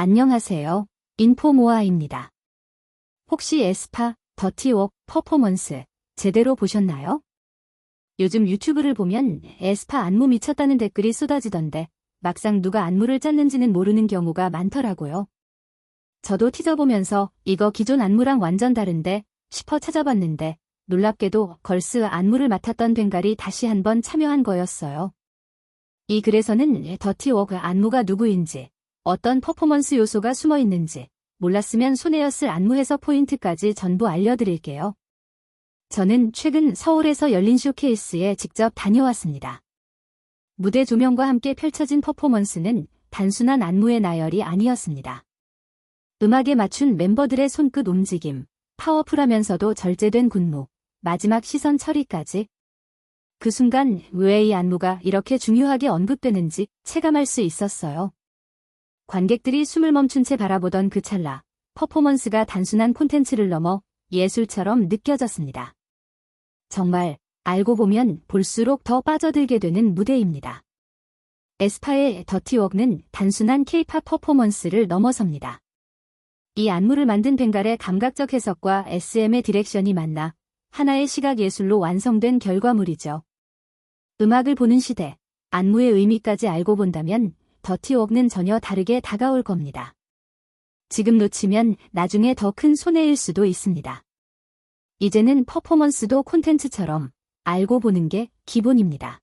안녕하세요. 인포모아입니다. 혹시 에스파, 더티웍, 퍼포먼스 제대로 보셨나요? 요즘 유튜브를 보면 에스파 안무 미쳤다는 댓글이 쏟아지던데 막상 누가 안무를 짰는지는 모르는 경우가 많더라고요. 저도 티저 보면서 이거 기존 안무랑 완전 다른데 싶어 찾아봤는데 놀랍게도 걸스 안무를 맡았던 벵갈이 다시 한번 참여한 거였어요. 이 글에서는 더티워크 안무가 누구인지, 어떤 퍼포먼스 요소가 숨어 있는지, 몰랐으면 손해였을 안무에서 포인트까지 전부 알려드릴게요. 저는 최근 서울에서 열린 쇼케이스에 직접 다녀왔습니다. 무대 조명과 함께 펼쳐진 퍼포먼스는 단순한 안무의 나열이 아니었습니다. 음악에 맞춘 멤버들의 손끝 움직임, 파워풀하면서도 절제된 군무, 마지막 시선 처리까지 그 순간 왜 이 안무가 이렇게 중요하게 언급되는지 체감할 수 있었어요. 관객들이 숨을 멈춘 채 바라보던 그 찰나, 퍼포먼스가 단순한 콘텐츠를 넘어 예술처럼 느껴졌습니다. 정말 알고 보면 볼수록 더 빠져들게 되는 무대입니다. 에스파의 더티웍는 단순한 케이팝 퍼포먼스를 넘어섭니다. 이 안무를 만든 벵갈의 감각적 해석과 SM의 디렉션이 만나 하나의 시각 예술로 완성된 결과물이죠. 음악을 보는 시대, 안무의 의미까지 알고 본다면 더티웍는 전혀 다르게 다가올 겁니다. 지금 놓치면 나중에 더 큰 손해일 수도 있습니다. 이제는 퍼포먼스도 콘텐츠처럼 알고 보는 게 기본입니다.